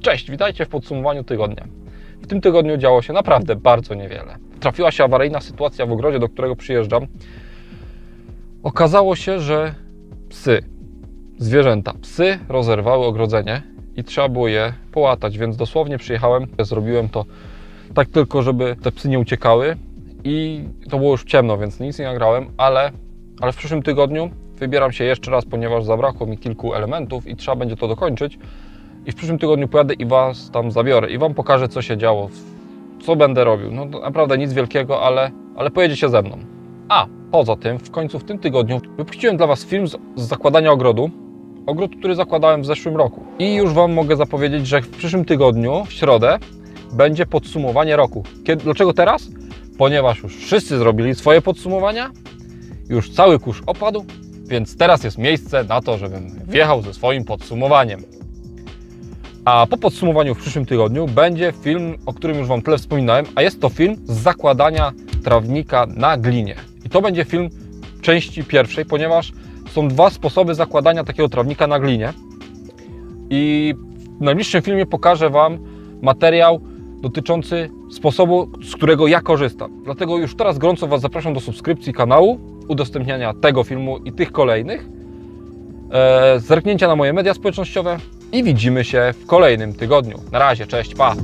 Cześć, witajcie w podsumowaniu tygodnia. W tym tygodniu działo się naprawdę bardzo niewiele. Trafiła się awaryjna sytuacja w ogrodzie, do którego przyjeżdżam. Okazało się, że psy, zwierzęta, psy rozerwały ogrodzenie i trzeba było je połatać, więc dosłownie przyjechałem, zrobiłem to tak tylko, żeby te psy nie uciekały i to było już ciemno, więc nic nie nagrałem, ale, ale w przyszłym tygodniu wybieram się jeszcze raz, ponieważ zabrakło mi kilku elementów i trzeba będzie to dokończyć. I w przyszłym tygodniu pojadę i Was tam zabiorę i Wam pokażę, co się działo, co będę robił. No naprawdę nic wielkiego, ale, ale pojedziecie ze mną. A, poza tym, w końcu w tym tygodniu wypuściłem dla Was film z, z zakładania ogrodu. Ogród, który zakładałem w zeszłym roku. I już Wam mogę zapowiedzieć, że w przyszłym tygodniu, w środę, będzie podsumowanie roku. Kiedy, dlaczego teraz? Ponieważ już wszyscy zrobili swoje podsumowania, już cały kurz opadł, więc teraz jest miejsce na to, żebym wjechał ze swoim podsumowaniem. A po podsumowaniu w przyszłym tygodniu będzie film, o którym już Wam tyle wspominałem, a jest to film z zakładania trawnika na glinie. I to będzie film części pierwszej, ponieważ są dwa sposoby zakładania takiego trawnika na glinie. I w najbliższym filmie pokażę Wam materiał dotyczący sposobu, z którego ja korzystam. Dlatego już teraz gorąco Was zapraszam do subskrypcji kanału, udostępniania tego filmu i tych kolejnych, e, zerknięcia na moje media społecznościowe i widzimy się w kolejnym tygodniu. Na razie, cześć, pa!